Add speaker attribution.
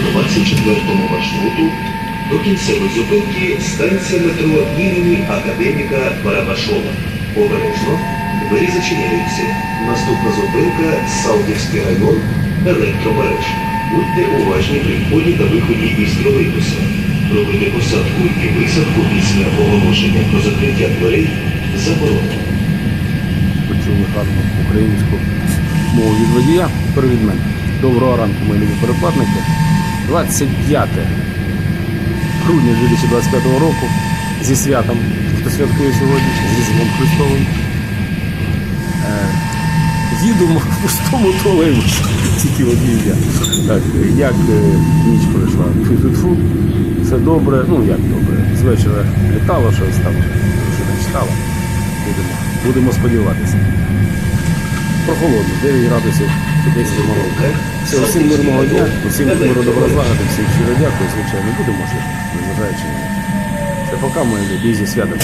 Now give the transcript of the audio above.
Speaker 1: 24-му маршруту до кінцевої зупинки станція метро імені академіка Барабашова. Обережно, двері зачиняються. Наступна зупинка Салтівський район, електромереж. Будьте уважні при вході та виході із тролейбуса. Робити посадку і висадку після оголошення про закриття дверей заборонено.
Speaker 2: почули гарну українську мову від водія. Тепер мене. Доброго ранку, мої любі перекладники. 25 грудня 2025 року. Зі святом, хто святкує сьогодні, зі Різдвом Христовим. Е, їдемо в пустому тролейбусі, тільки водій я. Так, як е, ніч пройшла? Фу-фу-фу. Все добре, ну як добре. З вечора літало щось там, дружина читала. Будемо, будемо сподіватися. Прохолодно, 9 градусів, 10 морозу. Все, усім мирного дня, усім миру доброзлагоди, всім щиро дякую, звичайно, будемо жити, незважаючи на це. Поки ми любі зі святом.